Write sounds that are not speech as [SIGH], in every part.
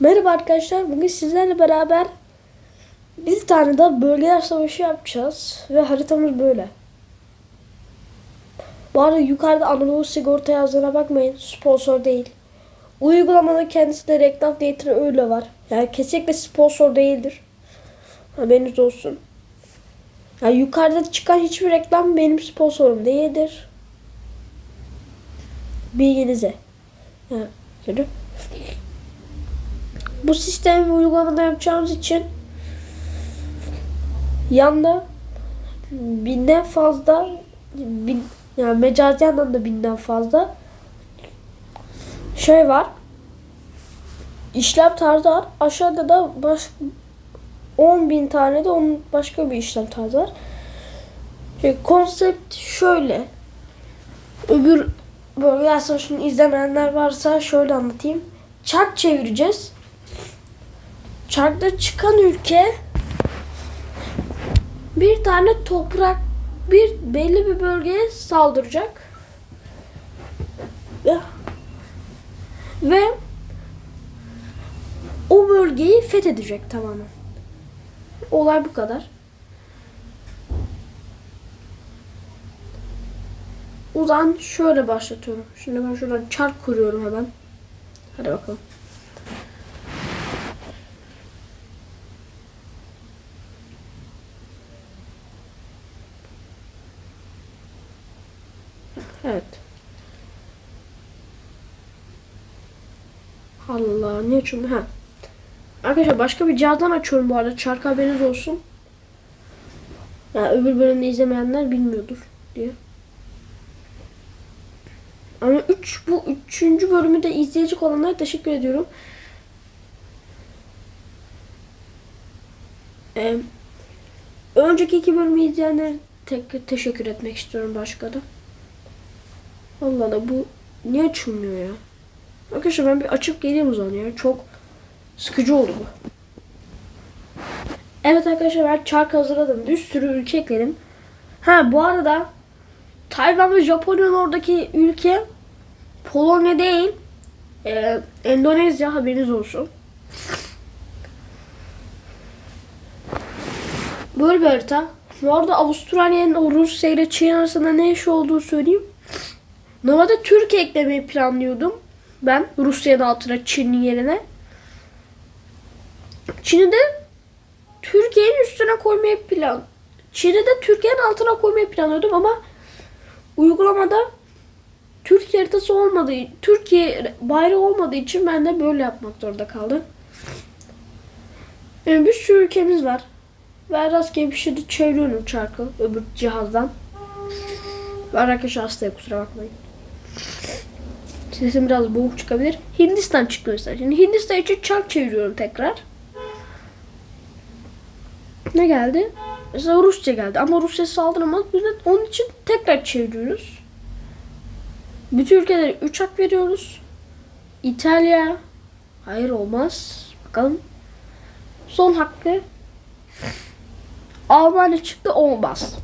Merhaba arkadaşlar. Bugün sizlerle beraber bir tane daha bölgeler savaşı yapacağız. Ve haritamız böyle. Bu arada yukarıda Anadolu Sigorta yazdığına bakmayın. Sponsor değil. Uygulamanın kendisi de reklam niyetine öyle var. Yani kesinlikle sponsor değildir. Haberiniz olsun. Yani yukarıda çıkan hiçbir reklam benim sponsorum değildir. Bilginize. Yani, şöyle. Bu sistemi uygulamada yapacağımız için yanda binden fazla bin, yani mecazi anlamda binden fazla şey var. İşlem tarzı var. Aşağıda da baş, 10 bin tane de onun başka bir işlem tarzı var. Şey, konsept şöyle. Öbür bölge savaşını izlemeyenler varsa şöyle anlatayım. Çark çevireceğiz. Çarkta çıkan ülke bir tane toprak bir belli bir bölgeye saldıracak. Ve, o bölgeyi fethedecek tamamen. Olay bu kadar. O zaman şöyle başlatıyorum. Şimdi ben şuradan çark kuruyorum hemen. Hadi bakalım. Evet. Allah ne için ha. Arkadaşlar başka bir cihazdan açıyorum bu arada. Çark haberiniz olsun. Yani öbür bölümde izlemeyenler bilmiyordur diye. Ama 3 bu üçüncü bölümü de izleyecek olanlara teşekkür ediyorum. Ee, önceki iki bölümü izleyenlere tek teşekkür etmek istiyorum başka da. Allah Allah bu niye açılmıyor ya? Arkadaşlar ben bir açıp geleyim o zaman ya. Çok sıkıcı oldu bu. Evet arkadaşlar ben çark hazırladım. Bir sürü ülke ekledim. Ha bu arada Tayvan ve Japonya'nın oradaki ülke Polonya değil. Ee, Endonezya haberiniz olsun. Böyle bir harita. Bu arada Avustralya'nın Rusya ile Çin arasında ne iş olduğu söyleyeyim. Normalde Türkiye eklemeyi planlıyordum. Ben Rusya'nın altına Çin'in yerine. Çin'i de Türkiye'nin üstüne koymayı plan. Çin'i de Türkiye'nin altına koymayı planlıyordum ama uygulamada Türkiye haritası olmadığı, Türkiye bayrağı olmadığı için ben de böyle yapmak zorunda kaldım. Yani bir sürü ülkemiz var. Ben rastgele bir şey de çeviriyorum çarkı öbür cihazdan. Ben arkadaşlar hastaya kusura bakmayın. Sesim biraz boğuk çıkabilir. Hindistan çıktı mesela. Şimdi Hindistan için çark çeviriyorum tekrar. Ne geldi? Mesela Rusya geldi ama Rusya saldıramaz. Biz de onun için tekrar çeviriyoruz. Bütün ülkelere 3 hak veriyoruz. İtalya hayır olmaz. Bakalım. Son hakkı Almanya çıktı olmaz.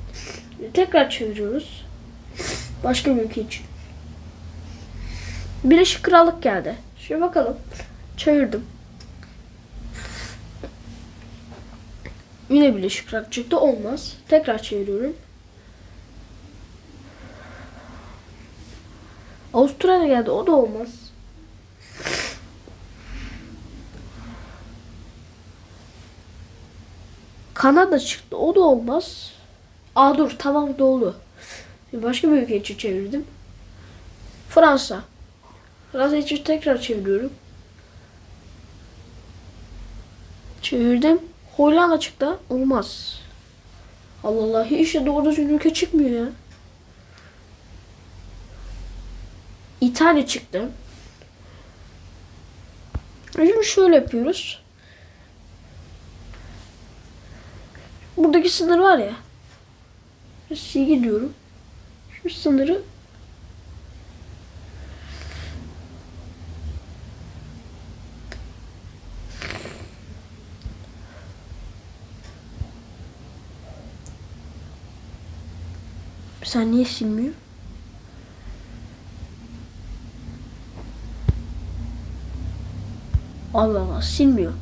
Tekrar çeviriyoruz. Başka bir ülke için. Birleşik Krallık geldi. Şimdi bakalım. Çevirdim. Yine Birleşik Krallık çıktı. Olmaz. Tekrar çeviriyorum. Avustralya geldi. O da olmaz. Kanada çıktı. O da olmaz. Aa dur tamam doldu. Başka bir ülke için çevirdim. Fransa. Fransa için tekrar çeviriyorum. Çevirdim. Hollanda çıktı. Olmaz. Allah Allah. Hiç de doğru düzgün ülke çıkmıyor ya. İtalya çıktı. Şimdi şöyle yapıyoruz. Buradaki sınır var ya. Silgi diyorum. Şu sınırı Sen niye silmiyor? Allah Allah silmiyor.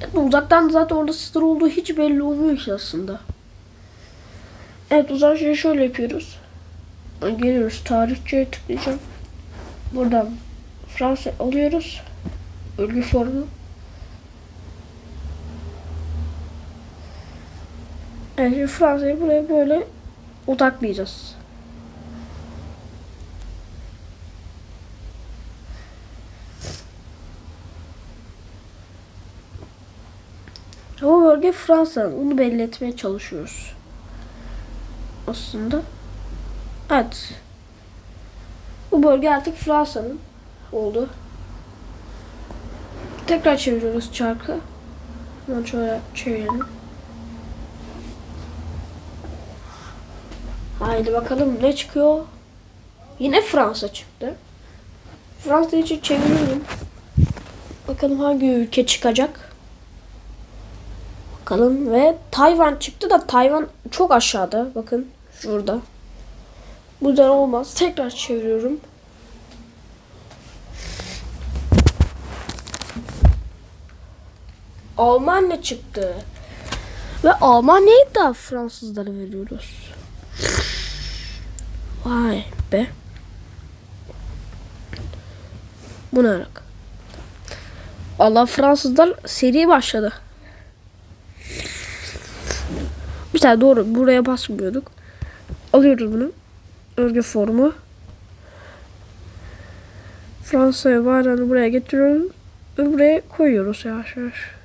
Evet, uzaktan zaten orada sınır olduğu hiç belli olmuyor ki aslında. Evet o zaman şimdi şöyle yapıyoruz. Geliyoruz tarihçeye tıklayacağım. Buradan Fransa alıyoruz. Örgü formu. Evet şimdi Fransa'yı buraya böyle odaklayacağız. O bölge Fransa'nın. Onu belli etmeye çalışıyoruz. Aslında. Evet. Bu bölge artık Fransa'nın oldu. Tekrar çeviriyoruz çarkı. Hemen şöyle çevirelim. Haydi bakalım ne çıkıyor. Yine Fransa çıktı. Fransa için çeviriyorum. Bakalım hangi ülke çıkacak. Bakalım ve Tayvan çıktı da Tayvan çok aşağıda. Bakın şurada. Bu yüzden olmaz. Tekrar çeviriyorum. Almanya çıktı. Ve Almanya'yı da Fransızlara veriyoruz. Vay be. Bu ne? Allah Fransızlar seri başladı. Bir tane doğru buraya basmıyorduk. Alıyoruz bunu. Örgü formu. Fransa'ya bayrağını buraya getiriyoruz. Ve buraya koyuyoruz yavaş yavaş.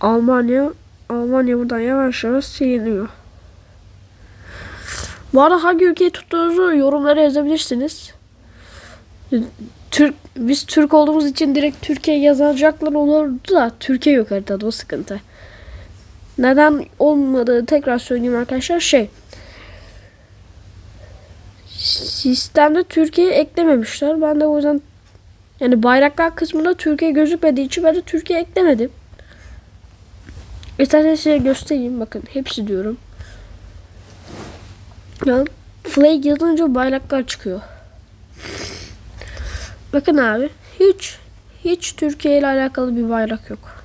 Almanya Almanya buradan yavaş yavaş siliniyor. Bu arada hangi ülkeyi tuttuğunuzu yorumlara yazabilirsiniz. Türk biz Türk olduğumuz için direkt Türkiye yazacaklar olurdu da Türkiye yok haritada o sıkıntı. Neden olmadığı tekrar söyleyeyim arkadaşlar şey sistemde Türkiye eklememişler. Ben de o yüzden yani bayraklar kısmında Türkiye gözükmediği için ben de Türkiye eklemedim. İsterseniz size göstereyim. Bakın hepsi diyorum. Ya flag yazınca bayraklar çıkıyor. Bakın abi hiç hiç Türkiye ile alakalı bir bayrak yok.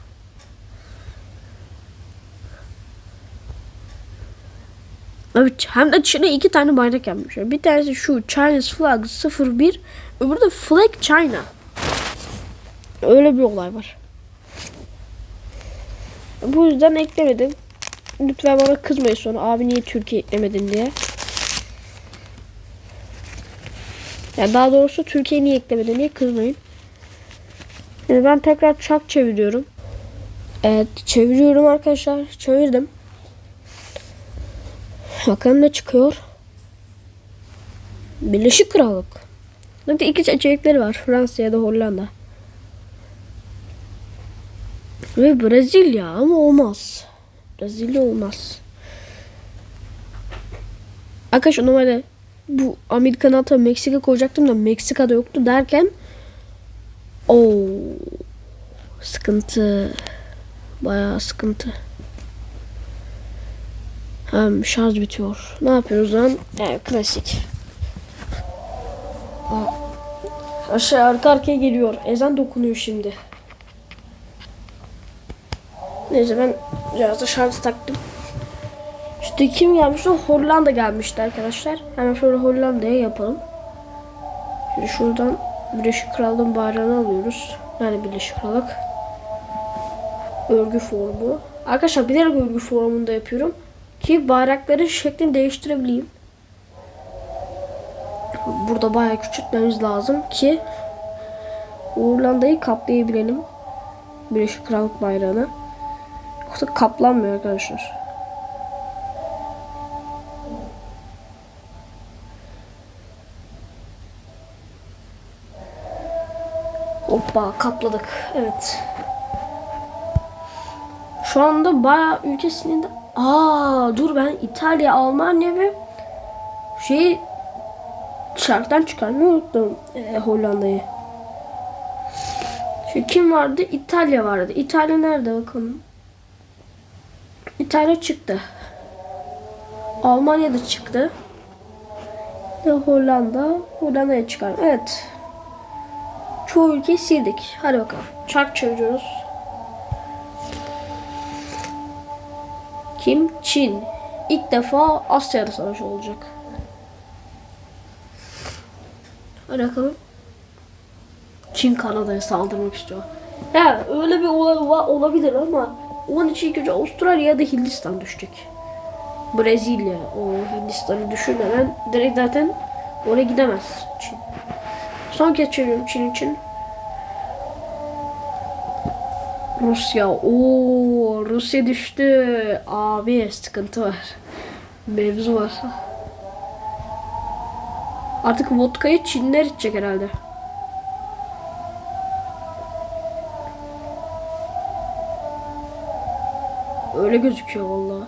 Evet hem de içine iki tane bayrak yapmışlar. Bir tanesi şu Chinese flag 01 öbürü de flag China. Öyle bir olay var. Bu yüzden eklemedim. Lütfen bana kızmayın sonra abi niye Türkiye eklemedin diye. Ya daha doğrusu Türkiye niye eklemedin diye kızmayın. Şimdi ben tekrar çak çeviriyorum. Evet çeviriyorum arkadaşlar. Çevirdim. Bakalım ne çıkıyor. Birleşik Krallık. Zaten iki seçenekleri var. Fransa ya da Hollanda. Ve Brezilya ama olmaz. Brezilya olmaz. Arkadaşlar normalde bu Amerikan altına Meksika koyacaktım da Meksika'da yoktu derken o sıkıntı bayağı sıkıntı. Hem şarj bitiyor. Ne yapıyoruz lan? Evet, klasik. Aşağı arka arkaya geliyor. Ezan dokunuyor şimdi. Neyse ben biraz da şarj taktım. İşte kim gelmişti? Hollanda gelmişti arkadaşlar. Hemen şöyle Hollanda'ya yapalım. Şimdi şuradan Birleşik Krallığın bayrağını alıyoruz. Yani Birleşik Krallık. Örgü formu. Arkadaşlar bilerek örgü formunda yapıyorum. Ki bayrakların şeklini değiştirebileyim. Burada bayağı küçültmemiz lazım ki Hollanda'yı kaplayabilelim. Birleşik Krallık bayrağını. Yoksa kaplanmıyor arkadaşlar. Hoppa kapladık. Evet. Şu anda bayağı ülkesinin de... Aa dur ben İtalya, Almanya ve şey şarkıdan çıkarmayı unuttum ee, Hollanda'yı. Şu kim vardı? İtalya vardı. İtalya nerede bakalım? İtalya çıktı. Almanya da çıktı. Ve Hollanda. Hollanda'ya çıkar. Evet. Çoğu ülkeyi sildik. Hadi bakalım. Çark çeviriyoruz. Kim? Çin. İlk defa Asya'da savaş olacak. Hadi bakalım. Çin Kanada'ya saldırmak istiyor. Ya öyle bir olay olabilir ama onun için ilk önce Avustralya ya da Hindistan düşecek. Brezilya, o Hindistan'ı düşünmeden direkt zaten oraya gidemez Çin. Son kez çeviriyorum Çin için. Rusya, o Rusya düştü. Abi sıkıntı var. Mevzu var. Artık vodkayı Çinler içecek herhalde. Öyle gözüküyor vallahi.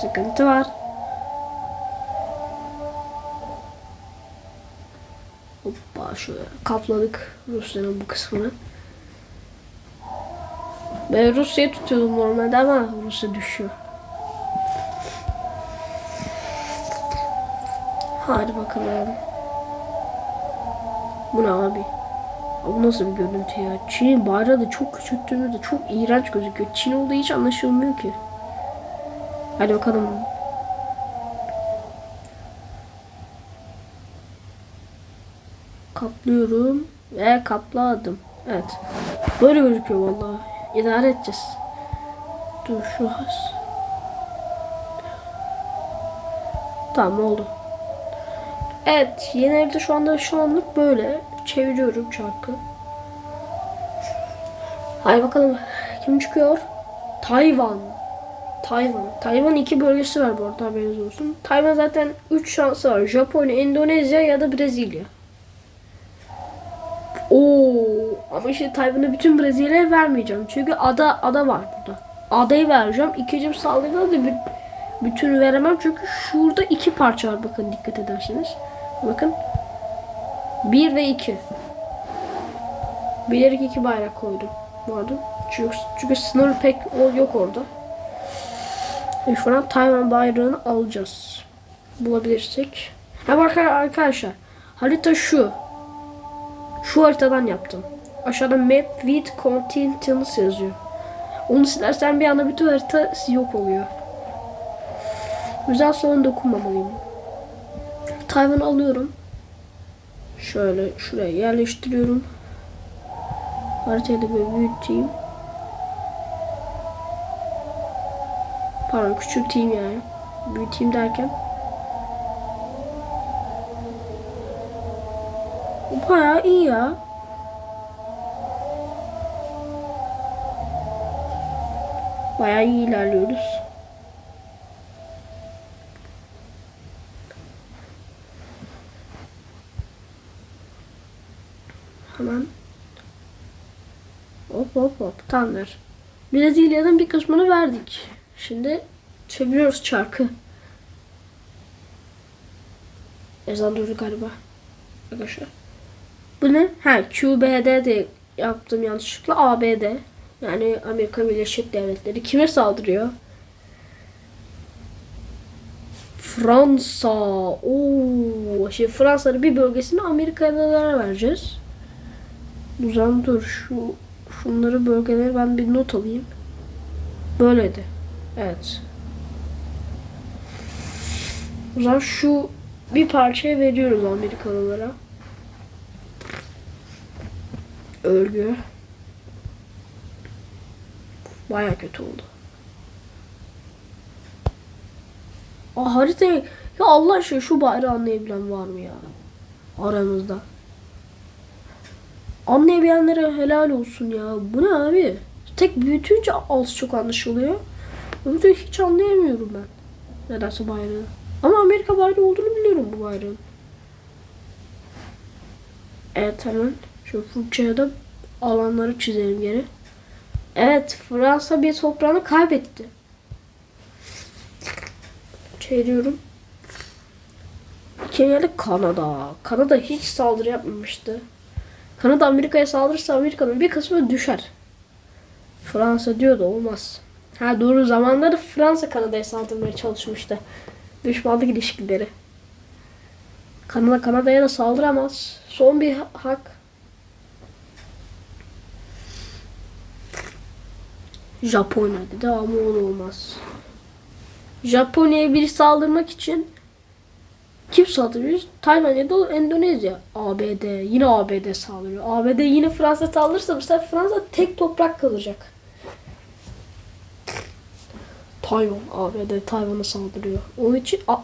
Sıkıntı var. Hoppa şöyle kapladık Rusya'nın bu kısmını. Ben Rusya'yı tutuyordum normalde ama Rusya düşüyor. Hadi bakalım. Bu ne abi? Bu nasıl bir görüntü ya? Çin'in bayrağı da çok küçülttüğümüzde çok iğrenç gözüküyor. Çin olduğu hiç anlaşılmıyor ki. Hadi bakalım. Kaplıyorum ve kapladım. Evet. Böyle gözüküyor vallahi. İdare edeceğiz. Dur şu has. Tamam oldu. Evet, yeni evde şu anda şu anlık böyle çeviriyorum çarkı. Hadi bakalım kim çıkıyor? Tayvan. Tayvan. Tayvan iki bölgesi var bu arada haberiniz olsun. Tayvan zaten 3 şansı var. Japonya, Endonezya ya da Brezilya. Oo, ama işte Tayvan'ı bütün Brezilya'ya vermeyeceğim. Çünkü ada ada var burada. Adayı vereceğim. İkinci saldırıda da bütün veremem. Çünkü şurada iki parça var bakın dikkat ederseniz. Bakın. Bir ve iki. Bilerek iki bayrak koydum. Bu arada. Çünkü, çünkü sınır pek yok orada. Ve şu an Tayvan bayrağını alacağız. Bulabilirsek. Ha bak arkadaşlar. Harita şu. Şu haritadan yaptım. Aşağıda map with continents yazıyor. Onu silersen bir anda bütün harita yok oluyor. Güzel sonra dokunmamalıyım. Tayvan alıyorum. Şöyle şuraya yerleştiriyorum. Haritayı da böyle büyüteyim. Pardon küçülteyim yani. Büyüteyim derken. Bu bayağı iyi ya. Bayağı iyi ilerliyoruz. Hemen. Hop hop. Tamamdır. Brezilya'nın bir kısmını verdik. Şimdi çeviriyoruz çarkı. Ezan durdu galiba. Arkadaşlar. Bu ne? Ha QBD de yaptım yanlışlıkla. ABD. Yani Amerika Birleşik Devletleri. Kime saldırıyor? Fransa. Oo, şimdi Fransa'nın bir bölgesini Amerikalılara vereceğiz. O zaman dur şu şunları bölgeleri ben bir not alayım. Böyleydi. Evet. O zaman şu bir parçayı veriyoruz Amerikalılara. Örgü. Baya kötü oldu. Aa haritayı ya Allah aşkına şu bayrağı anlayabilen var mı ya? Aramızda. Anlayabilenlere helal olsun ya. Bu ne abi? Tek büyütünce az çok anlaşılıyor. Öbürü hiç anlayamıyorum ben. Nedense bayrağı. Ama Amerika bayrağı olduğunu biliyorum bu bayrağın. Evet hemen şu fırçaya da alanları çizelim geri. Evet Fransa bir toprağını kaybetti. Çeviriyorum. Kim geldi? Kanada. Kanada hiç saldırı yapmamıştı. Kanada Amerika'ya saldırırsa Amerika'nın bir kısmı düşer. Fransa diyor da olmaz. Ha doğru zamanları Fransa Kanada'ya saldırmaya çalışmıştı. Düşmanlık ilişkileri. Kanada Kanada'ya da saldıramaz. Son bir ha- hak. Japonya dedi ama o da olmaz. Japonya'ya bir saldırmak için kim saldırıyor? Tayvan ya da Endonezya. ABD. Yine ABD saldırıyor. ABD yine Fransa saldırırsa bu sefer Fransa tek toprak kalacak. Tayvan. ABD Tayvan'a saldırıyor. Onun için a-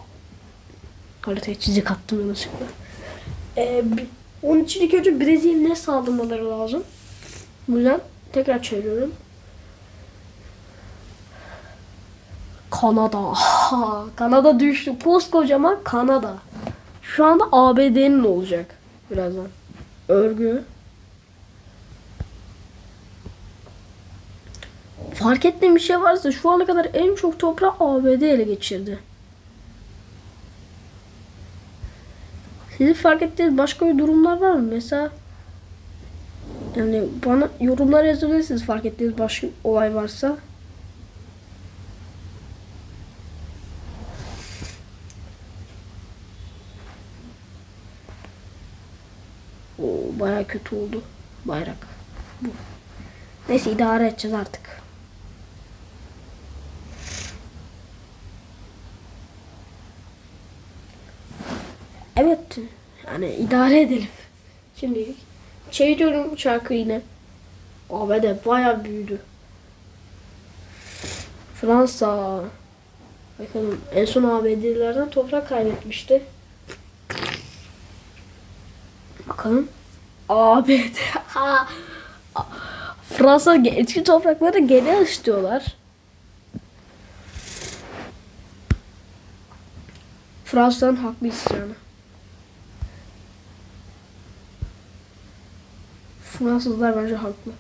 haritaya çizik attım yanlışlıkla. Ee, onun için ilk önce Brezilya'ya saldırmaları lazım. Bu yüzden tekrar çeviriyorum. Kanada. Kanada düştü. Koskocaman Kanada. Şu anda ABD'nin olacak birazdan. Örgü. Fark ettiğim bir şey varsa şu ana kadar en çok toprağı ABD ele geçirdi. Sizin fark ettiğiniz başka bir durumlar var mı? Mesela yani bana yorumlar yazabilirsiniz fark ettiğiniz başka olay varsa. Oo, baya kötü oldu bayrak. Bu. Neyse idare edeceğiz artık. Evet. Yani idare edelim. Şimdi çeviriyorum şarkı yine. ABD baya büyüdü. Fransa. Bakalım en son ABD'lilerden toprak kaybetmişti. Bakalım. ABD. Ha. Fransa eski toprakları geri istiyorlar. Fransa'nın haklı isyanı. Fransızlar bence haklı.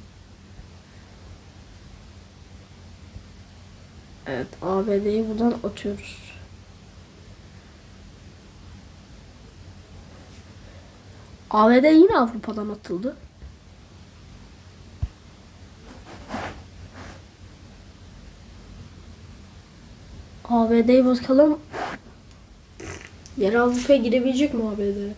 Evet, ABD'yi buradan atıyoruz. ABD yine Avrupa'dan atıldı. ABD'ye bakalım. Yer Avrupa'ya girebilecek mi ABD?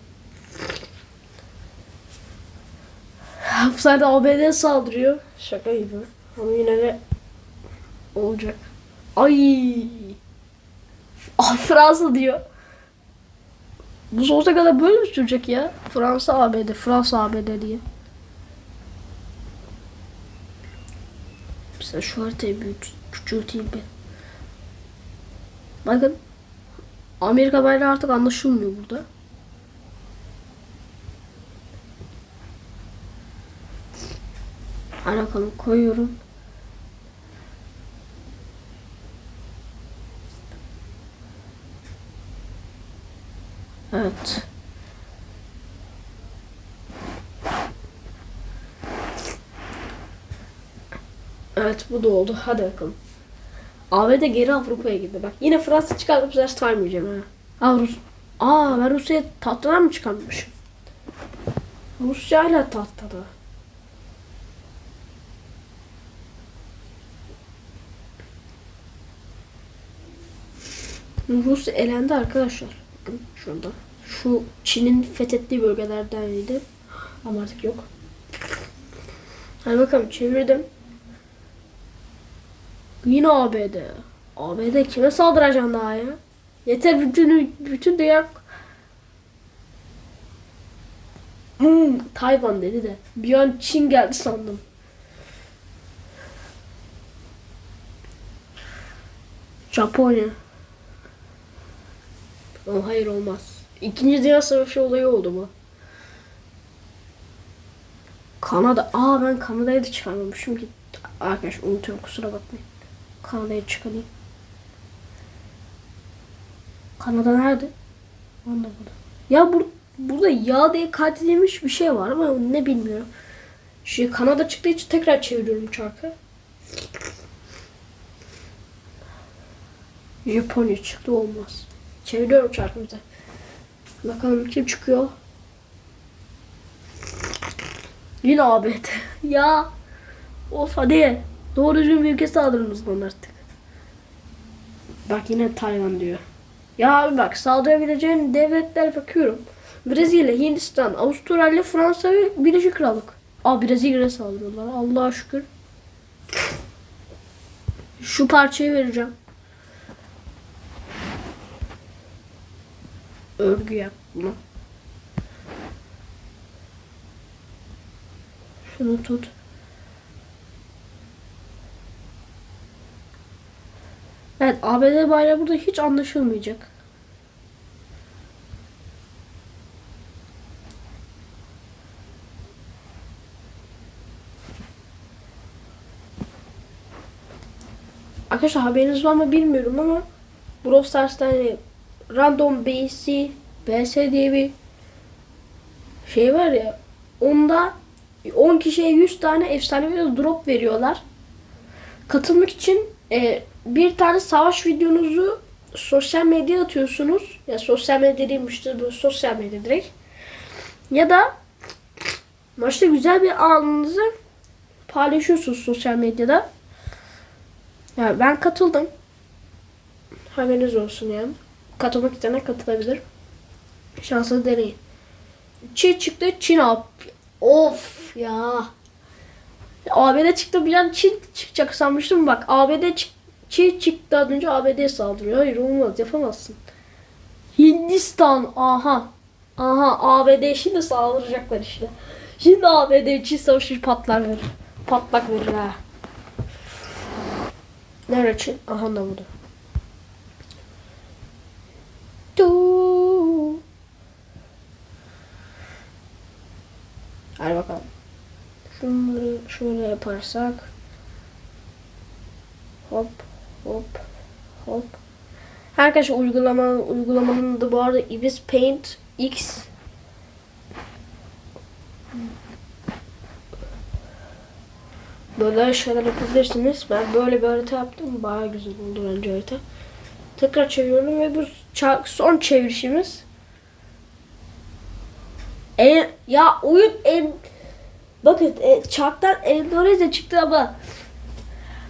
Bu sefer de ABD saldırıyor. Şaka gibi. Ama yine de olacak. Ay. Ah Fransa diyor. Bu sonsuza kadar böyle mi sürecek ya? Fransa ABD, Fransa ABD diye. Mesela şu haritayı büyüt, küçülteyim bir. Bakın. Amerika bayrağı artık anlaşılmıyor burada. Bakalım koyuyorum. Evet. Evet bu da oldu. Hadi bakalım. ABD geri Avrupa'ya gitti. Bak yine Fransa çıkardı bu sefer saymayacağım ha. Aa, Rus Aa ben Rusya'ya tahtadan mı çıkarmışım? Rusya hala tahtada. Rusya elendi arkadaşlar. Bakın şurada. Şu Çin'in fethettiği bölgelerdeniydi. Ama artık yok. Hadi bakalım çevirdim. Yine ABD. ABD kime saldıracaksın daha ya? Yeter bütün bütün dünya Hmm, Tayvan dedi de. Bir an Çin geldi sandım. Japonya. Ama hayır olmaz. İkinci Dünya Savaşı olayı oldu bu. Kanada. Aa ben Kanada'yı da çıkarmamışım ki. Arkadaş unutuyorum kusura bakmayın. Kanada'yı çıkarayım. Kanada nerede? Onda burada. Ya bur burada yağ diye kaydedilmiş bir şey var ama ne bilmiyorum. Şey Kanada çıktığı için tekrar çeviriyorum çarkı. Japonya çıktı olmaz. Çeviriyorum çarkımızı. Bakalım kim çıkıyor. Yine ABD. [LAUGHS] ya. Of hadi. Doğru düzgün bir ülke saldırınız artık. Bak yine Tayvan diyor. Ya abi bak saldırabileceğin devletler bakıyorum. Brezilya, Hindistan, Avustralya, Fransa ve Birleşik Krallık. Aa Brezilya'ya saldırıyorlar. Allah'a şükür. Şu parçayı vereceğim. Örgü yap bunu. Şunu tut. Evet ABD bayrağı burada hiç anlaşılmayacak. Arkadaşlar haberiniz var mı bilmiyorum ama Brawl Stars'ta hani Random BC BS diye bir şey var ya onda 10 kişiye 100 tane efsanevi drop veriyorlar. Katılmak için e, bir tane savaş videonuzu sosyal medyaya atıyorsunuz. Ya sosyal medya değilmiştir bu sosyal medya direkt. Ya da maçta güzel bir anınızı paylaşıyorsunuz sosyal medyada. Ya ben katıldım. Haberiniz olsun yani. Katılmak isteyene katılabilir. Şansınızı deneyin. Çin çıktı. Çin abi. Of ya. ABD çıktı bir an Çin çıkacak sanmıştım. Bak ABD çık Çin çıktı az önce ABD saldırıyor. Hayır olmaz yapamazsın. Hindistan aha. Aha ABD şimdi saldıracaklar işte. Şimdi ABD Çin savaşı patlar verir. Patlak verir ha. Nerede Çin? Aha da burada. Tu. Hadi bakalım. Şunları şöyle yaparsak. Hop hop hop. Arkadaşlar uygulama uygulamanın da bu arada Ibis Paint X Böyle şeyler yapabilirsiniz. Ben böyle bir harita yaptım. Baya güzel oldu bence harita. Tekrar çeviriyorum ve bu son çevirişimiz. E, ya oyun en bakın e, çarktan Endonezya çıktı ama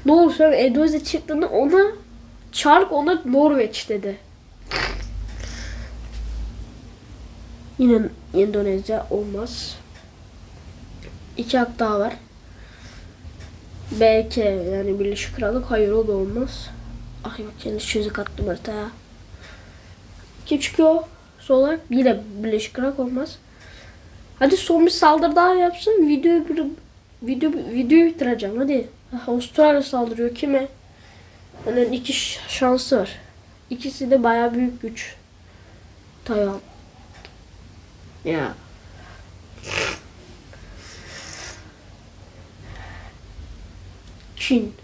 ne olur söyle Endonezya çıktığında ona çark ona Norveç dedi. Yine Endonezya olmaz. İki hak daha var. Belki yani Birleşik Krallık hayır o da olmaz. Ay bak kendi çizik attım haritaya. Kim çıkıyor? Sol olarak yine Birleşik Krallık olmaz. Hadi son bir saldırı daha yapsın. Videoyu bir video videoyu bitireceğim. Hadi. Ah, Avustralya saldırıyor kime? Yani iki şansı var. İkisi de baya büyük güç. Tayvan. Ya. Çin.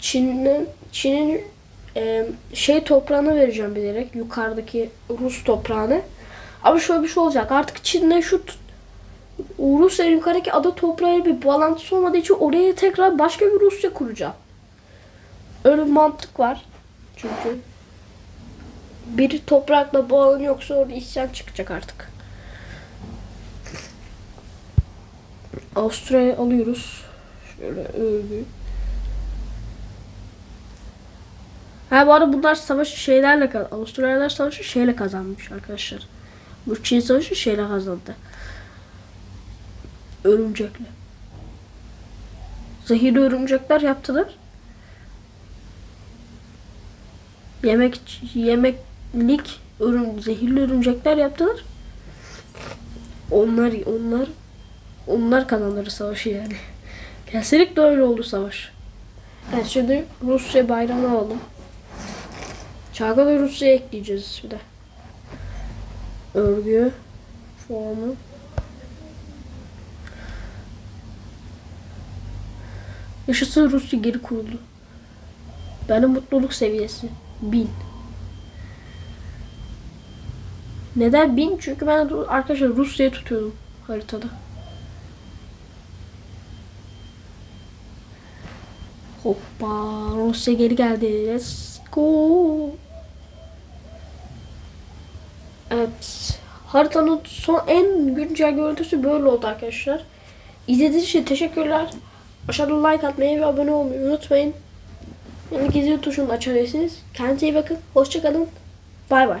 Çin'in Çin'in e, şey toprağını vereceğim bilerek yukarıdaki Rus toprağını. Ama şöyle bir şey olacak. Artık Çin'le şu Rusya yukarıdaki ada toprağıyla bir bağlantısı olmadığı için oraya tekrar başka bir Rusya kuracağım. Öyle bir mantık var. Çünkü bir toprakla bağlanıyor yoksa orada isyan çıkacak artık. Avustralya alıyoruz. Şöyle örgü. Ha bu arada bunlar savaşı şeylerle. Avusturyalılar savaşı şeyle kazanmış arkadaşlar. Bu Çin savaşı şeyle kazandı. Örümcekle. Zehirli örümcekler yaptılar. Yemek yemeklik örüm, zehirli örümcekler yaptılar. Onlar onlar onlar kazanları savaşı yani. Kesinlikle öyle oldu savaş. Evet şimdi Rusya bayrağını alalım. Da Rusya'ya ekleyeceğiz bir de. Örgü. Formu. Yaşasın Rusya geri kuruldu. Benim mutluluk seviyesi. Bin. Neden bin? Çünkü ben arkadaşlar Rusya'yı tutuyordum haritada. Hoppa Rusya geri geldi. Let's go. Evet. Haritanın son en güncel görüntüsü böyle oldu arkadaşlar. İzlediğiniz için teşekkürler. Aşağıda like atmayı ve abone olmayı unutmayın. Yani gizli tuşunu açabilirsiniz. Kendinize iyi bakın. Hoşçakalın. Bay bay.